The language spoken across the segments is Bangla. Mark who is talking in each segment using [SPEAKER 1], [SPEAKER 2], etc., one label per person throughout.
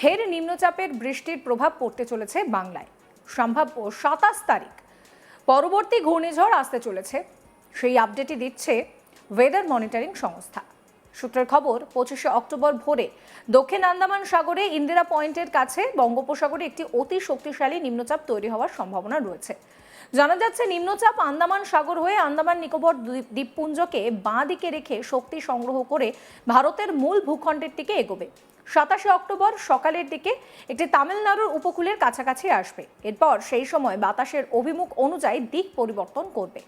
[SPEAKER 1] ফের নিম্নচাপের বৃষ্টির প্রভাব পড়তে চলেছে বাংলায় সম্ভাব্য সাতাশ তারিখ পরবর্তী ঘূর্ণিঝড় আসতে চলেছে সেই আপডেটই দিচ্ছে ওয়েদার মনিটরিং সংস্থা সূত্রের খবর পঁচিশে অক্টোবর ভোরে দক্ষিণ আন্দামান সাগরে ইন্দিরা পয়েন্টের কাছে বঙ্গোপসাগরে একটি অতি শক্তিশালী নিম্নচাপ তৈরি হওয়ার সম্ভাবনা রয়েছে জানা যাচ্ছে নিম্নচাপ আন্দামান সাগর হয়ে আন্দামান নিকোবর দ্বীপপুঞ্জকে বাঁ দিকে রেখে শক্তি সংগ্রহ করে ভারতের মূল ভূখণ্ডের দিকে এগোবে সাতাশে অক্টোবর সকালের দিকে একটি তামিলনাড়ুর উপকূলের কাছাকাছি আসবে এরপর সেই সময় বাতাসের অভিমুখ অনুযায়ী দিক পরিবর্তন করবে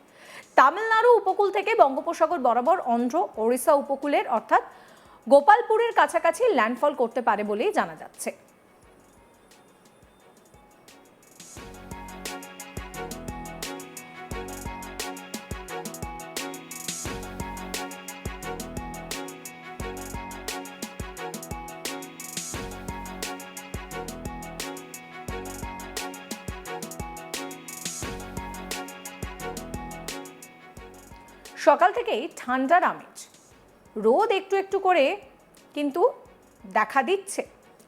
[SPEAKER 1] তামিলনাড়ু উপকূল থেকে বঙ্গোপসাগর বরাবর অন্ধ্র ওড়িশা উপকূলের অর্থাৎ গোপালপুরের কাছাকাছি ল্যান্ডফল করতে পারে বলেই জানা যাচ্ছে সকাল থেকেই ঠান্ডার আমেজ রোদ একটু একটু করে কিন্তু দেখা দিচ্ছে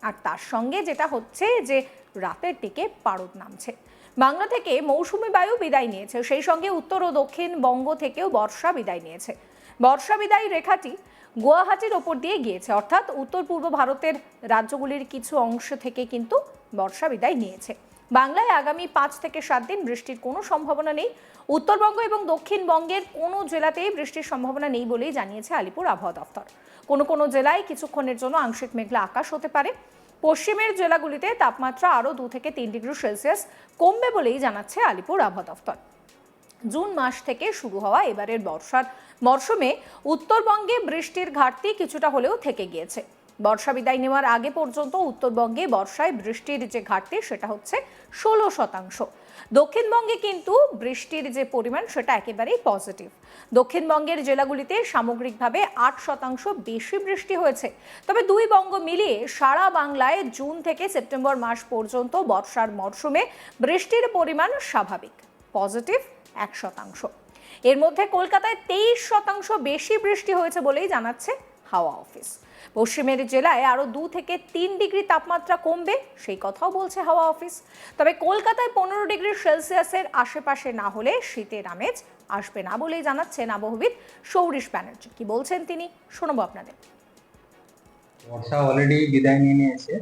[SPEAKER 1] আর তার সঙ্গে যেটা হচ্ছে যে রাতের দিকে পারদ নামছে বাংলা থেকে মৌসুমি বায়ু বিদায় নিয়েছে সেই সঙ্গে উত্তর ও দক্ষিণ বঙ্গ থেকেও বর্ষা বিদায় নিয়েছে বর্ষা বিদায় রেখাটি গুয়াহাটির ওপর দিয়ে গিয়েছে অর্থাৎ উত্তর পূর্ব ভারতের রাজ্যগুলির কিছু অংশ থেকে কিন্তু বর্ষা বিদায় নিয়েছে বাংলায় আগামী পাঁচ থেকে সাত দিন বৃষ্টির কোনো সম্ভাবনা নেই উত্তরবঙ্গ এবং দক্ষিণবঙ্গের কোনো জেলাতেই বৃষ্টির সম্ভাবনা নেই বলেই জানিয়েছে আলিপুর আবহাওয়া দফতর কোনো কোনো জেলায় কিছুক্ষণের জন্য আংশিক মেঘলা আকাশ হতে পারে পশ্চিমের জেলাগুলিতে তাপমাত্রা আরও দু থেকে তিন ডিগ্রি সেলসিয়াস কমবে বলেই জানাচ্ছে আলিপুর আবহাওয়া দফতর জুন মাস থেকে শুরু হওয়া এবারের বর্ষার মরশুমে উত্তরবঙ্গে বৃষ্টির ঘাটতি কিছুটা হলেও থেকে গিয়েছে বর্ষা বিদায় নেওয়ার আগে পর্যন্ত উত্তরবঙ্গে বর্ষায় বৃষ্টির যে ঘাটতি সেটা হচ্ছে ষোলো শতাংশ দক্ষিণবঙ্গে কিন্তু বৃষ্টির যে পরিমাণ সেটা একেবারেই পজিটিভ দক্ষিণবঙ্গের জেলাগুলিতে সামগ্রিকভাবে আট শতাংশ বেশি বৃষ্টি হয়েছে তবে দুই বঙ্গ মিলিয়ে সারা বাংলায় জুন থেকে সেপ্টেম্বর মাস পর্যন্ত বর্ষার মরশুমে বৃষ্টির পরিমাণ স্বাভাবিক পজিটিভ এক শতাংশ এর মধ্যে কলকাতায় তেইশ শতাংশ বেশি বৃষ্টি হয়েছে বলেই জানাচ্ছে হাওয়া অফিস পশ্চিমের জেলায় আরও দু থেকে তিন ডিগ্রি তাপমাত্রা কমবে সেই কথাও বলছে হাওয়া অফিস তবে কলকাতায় পনেরো ডিগ্রি সেলসিয়াসের আশেপাশে না হলে শীতের আমেজ আসবে না বলেই জানাচ্ছেন আবহবিদ সৌরিশ ব্যানার্জি কি বলছেন তিনি শোনাবো আপনাদের
[SPEAKER 2] বর্ষা অলরেডি বিদায় নিয়ে নিয়েছে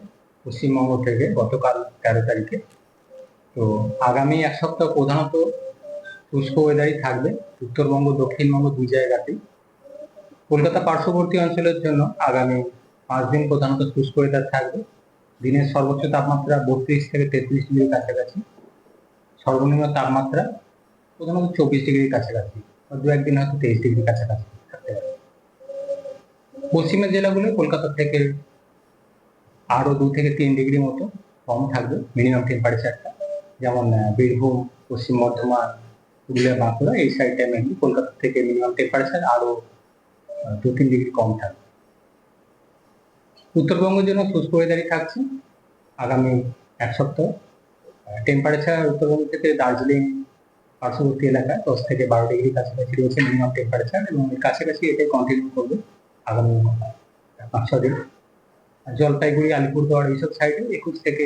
[SPEAKER 2] পশ্চিমবঙ্গ থেকে গতকাল তেরো তারিখে তো আগামী এক সপ্তাহ প্রধানত শুষ্ক ওয়েদারই থাকবে উত্তরবঙ্গ দক্ষিণবঙ্গ দুই জায়গাতেই কলকাতা পার্শ্ববর্তী অঞ্চলের জন্য আগামী পাঁচ দিন প্রধানত শুষ্ক এটা থাকবে দিনের সর্বোচ্চ তাপমাত্রা বত্রিশ থেকে তেত্রিশ ডিগ্রির কাছাকাছি সর্বনিম্ন তাপমাত্রা প্রধানত চব্বিশ ডিগ্রির কাছাকাছি দু একদিন হয়তো তেইশ ডিগ্রির কাছাকাছি থাকতে পারে পশ্চিমের জেলাগুলো কলকাতা থেকে আরও দু থেকে তিন ডিগ্রি মতো কম থাকবে মিনিমাম টেম্পারেচারটা যেমন বীরভূম পশ্চিম বর্ধমান পুরুলিয়া বাঁকুড়া এই সাইডটা মেনলি কলকাতা থেকে মিনিমাম টেম্পারেচার আরও দু তিন ডিগ্রি কম থাকবে উত্তরবঙ্গের জন্য শুষ্ক ওয়েদারই থাকছে আগামী এক সপ্তাহ টেম্পারেচার উত্তরবঙ্গ থেকে দার্জিলিং পার্শ্ববর্তী এলাকায় দশ থেকে বারো ডিগ্রি কাছাকাছি রয়েছে মিনিমাম টেম্পারেচার এবং এর কাছাকাছি এটাই কন্টিনিউ করবে আগামী পাঁচ ছ দিন জলপাইগুড়ি আলিপুরদুয়ার এইসব সাইডে একুশ থেকে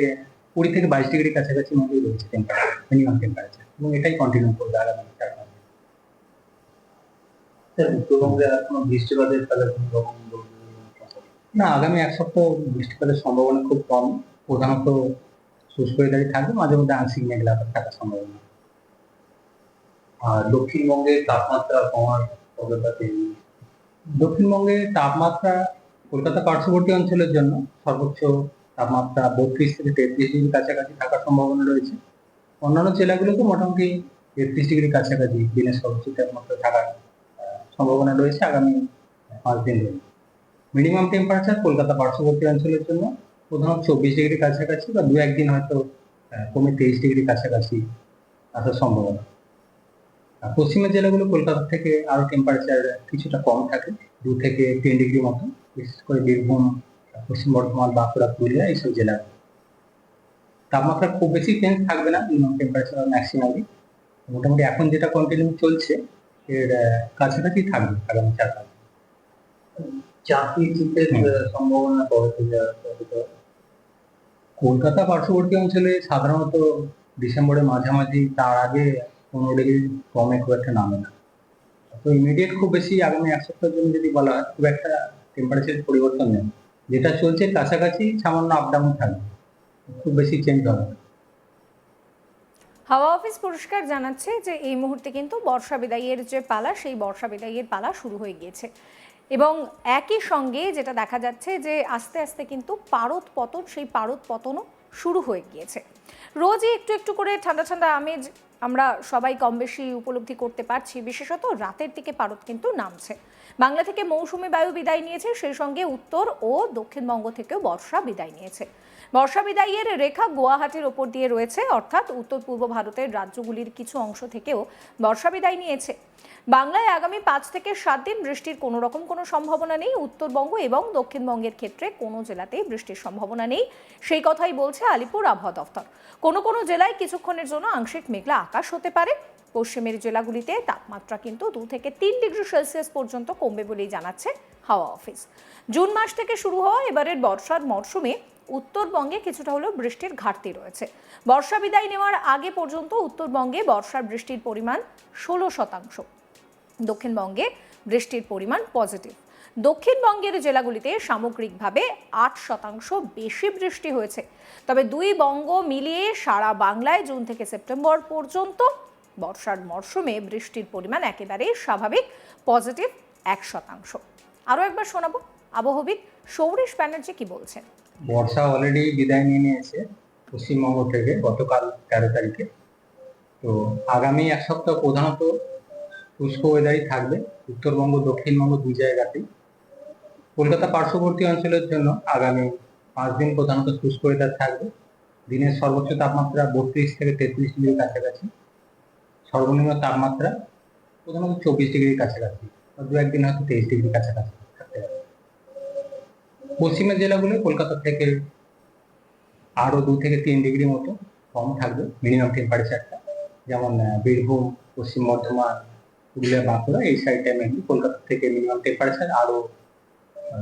[SPEAKER 2] কুড়ি থেকে বাইশ ডিগ্রি কাছাকাছি মধ্যেই রয়েছে টেম্পারেচার মিনিমাম টেম্পারেচার এবং এটাই কন্টিনিউ করবে আগামী না আগামী এক সপ্তাহ বৃষ্টিপাতের সম্ভাবনা খুব কম প্রধানত শুষ্ক এলাকায় থাকবে মাঝে মধ্যে আংশিক মেঘলা থাকার সম্ভাবনা আর দক্ষিণবঙ্গে তাপমাত্রা কমার দক্ষিণবঙ্গে তাপমাত্রা কলকাতা পার্শ্ববর্তী অঞ্চলের জন্য সর্বোচ্চ তাপমাত্রা বত্রিশ থেকে তেত্রিশ ডিগ্রি কাছাকাছি থাকার সম্ভাবনা রয়েছে অন্যান্য জেলাগুলোতে মোটামুটি তেত্রিশ ডিগ্রি কাছাকাছি দিনের সর্বোচ্চ তাপমাত্রা থাকার সম্ভাবনা রয়েছে আগামী পাঁচ দিন ধরে মিনিমাম টেম্পারেচার কলকাতা পার্শ্ববর্তী অঞ্চলের জন্য প্রধানত চব্বিশ ডিগ্রি কাছাকাছি বা দু একদিন হয়তো কমে তেইশ ডিগ্রি কাছাকাছি আসার সম্ভাবনা পশ্চিমের জেলাগুলো কলকাতা থেকে আরও টেম্পারেচার কিছুটা কম থাকে দু থেকে তিন ডিগ্রি মতো বিশেষ করে বীরভূম পশ্চিম বর্ধমান বাঁকুড়া পুরুলিয়া এইসব জেলা তাপমাত্রা খুব বেশি চেঞ্জ থাকবে না মিনিমাম টেম্পারেচার ম্যাক্সিমামই মোটামুটি এখন যেটা কন্টিনিউ চলছে এর কাছাকাছি থাকবে আগামী চার সম্ভাবনা কলকাতা পার্শ্ববর্তী অঞ্চলে সাধারণত ডিসেম্বরের মাঝামাঝি তার আগে পনেরো ডিগ্রি কমে খুব একটা নামে না তো ইমিডিয়েট খুব বেশি আগামী এক সপ্তাহের জন্য যদি বলা হয় খুব একটা টেম্পারেচার পরিবর্তন নেই যেটা চলছে কাছাকাছি সামান্য আপডাউন থাকবে খুব বেশি চেঞ্জ হবে না
[SPEAKER 1] হাওয়া অফিস পুরস্কার জানাচ্ছে যে এই মুহূর্তে কিন্তু বর্ষা বিদায়ের যে পালা সেই বর্ষা বিদায়ের পালা শুরু হয়ে গিয়েছে এবং একই সঙ্গে যেটা দেখা যাচ্ছে যে আস্তে আস্তে কিন্তু পারদ পতন সেই পারদ পতনও শুরু হয়ে গিয়েছে রোজই একটু একটু করে ঠান্ডা ঠান্ডা আমেজ আমরা সবাই কম বেশি উপলব্ধি করতে পারছি বিশেষত রাতের দিকে পারদ কিন্তু নামছে বাংলা থেকে মৌসুমি বায়ু বিদায় নিয়েছে সেই সঙ্গে উত্তর ও দক্ষিণবঙ্গ থেকেও বর্ষা বিদায় নিয়েছে বর্ষা বিদায়ের রেখা গুয়াহাটির ওপর দিয়ে রয়েছে অর্থাৎ উত্তর পূর্ব ভারতের রাজ্যগুলির কিছু অংশ থেকেও বর্ষা বিদায় নিয়েছে বাংলায় আগামী পাঁচ থেকে সাত দিন বৃষ্টির কোনো রকম কোনো সম্ভাবনা নেই উত্তরবঙ্গ এবং দক্ষিণবঙ্গের ক্ষেত্রে কোনো জেলাতেই বৃষ্টির সম্ভাবনা নেই সেই কথাই বলছে আলিপুর আবহাওয়া দফতর কোনো কোনো জেলায় কিছুক্ষণের জন্য আংশিক মেঘলা আকাশ হতে পারে পশ্চিমের জেলাগুলিতে তাপমাত্রা কিন্তু দু থেকে তিন ডিগ্রি সেলসিয়াস পর্যন্ত কমবে বলেই জানাচ্ছে হাওয়া অফিস জুন মাস থেকে শুরু হওয়া এবারের বর্ষার মরশুমে উত্তরবঙ্গে কিছুটা হলেও বৃষ্টির ঘাটতি রয়েছে বর্ষা বিদায় নেওয়ার আগে পর্যন্ত উত্তরবঙ্গে বর্ষার বৃষ্টির পরিমাণ ষোলো শতাংশ দক্ষিণবঙ্গে বৃষ্টির পরিমাণ পজিটিভ দক্ষিণবঙ্গের জেলাগুলিতে সামগ্রিকভাবে আট শতাংশ বেশি বৃষ্টি হয়েছে তবে দুই বঙ্গ মিলিয়ে সারা বাংলায় জুন থেকে সেপ্টেম্বর পর্যন্ত বর্ষার মরশুমে বৃষ্টির পরিমাণ একেবারেই স্বাভাবিক পজিটিভ এক শতাংশ আরও একবার শোনাবো আবহবিদ সৌরেশ ব্যানার্জি কি বলছেন
[SPEAKER 2] বর্ষা অলরেডি বিদায় নিয়ে নিয়েছে পশ্চিমবঙ্গ থেকে গতকাল তেরো তারিখে তো আগামী এক সপ্তাহ প্রধানত শুষ্ক ওয়েদারই থাকবে উত্তরবঙ্গ দক্ষিণবঙ্গ দুই জায়গাতেই কলকাতা পার্শ্ববর্তী অঞ্চলের জন্য আগামী পাঁচ দিন প্রধানত শুষ্ক ওয়েদার থাকবে দিনের সর্বোচ্চ তাপমাত্রা বত্রিশ থেকে তেত্রিশ ডিগ্রির কাছাকাছি সর্বনিম্ন তাপমাত্রা প্রধানত চব্বিশ ডিগ্রির কাছাকাছি দু একদিন হয়তো তেইশ ডিগ্রির কাছাকাছি পশ্চিমের জেলাগুলো কলকাতা থেকে আরও দু থেকে তিন ডিগ্রি মতো কম থাকবে মিনিমাম টেম্পারেচারটা যেমন বীরভূম পশ্চিম বর্ধমান পুরুলিয়া বাঁকুড়া এই সাইডটা মেনলি কলকাতা থেকে মিনিমাম টেম্পারেচার আরও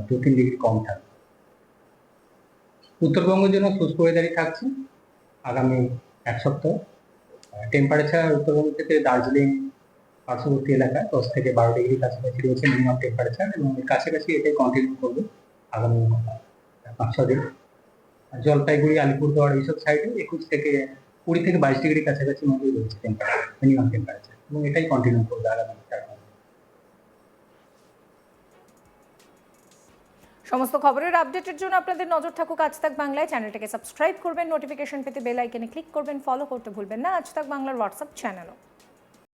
[SPEAKER 2] দু তিন ডিগ্রি কম থাকবে উত্তরবঙ্গের জন্য শুষ্ক ওয়েদারই থাকছে আগামী এক সপ্তাহ টেম্পারেচার উত্তরবঙ্গ থেকে দার্জিলিং পার্শ্ববর্তী এলাকায় দশ থেকে বারো ডিগ্রি কাছাকাছি রয়েছে মিনিমাম টেম্পারেচার এবং কাছাকাছি এটাই কন্টিনিউ করবে আগামী পাঁচ ছ দিন জলপাইগুড়ি আলিপুরদুয়ার এইসব সাইডে একুশ থেকে কুড়ি থেকে বাইশ ডিগ্রি কাছাকাছি মধ্যেই রয়েছে টেম্পারেচার মিনিমাম টেম্পারেচার এবং এটাই কন্টিনিউ করবে আগামী
[SPEAKER 1] সমস্ত খবরের আপডেটের জন্য আপনাদের নজর থাকুক আজ তাক বাংলায় চ্যানেলটাকে সাবস্ক্রাইব করবেন নোটিফিকেশন পেতে বেল আইকনে ক্লিক করবেন ফলো করতে ভুলবেন না আজ তাক বাংলার হোয়াটসঅ্যাপ চ্যানেলও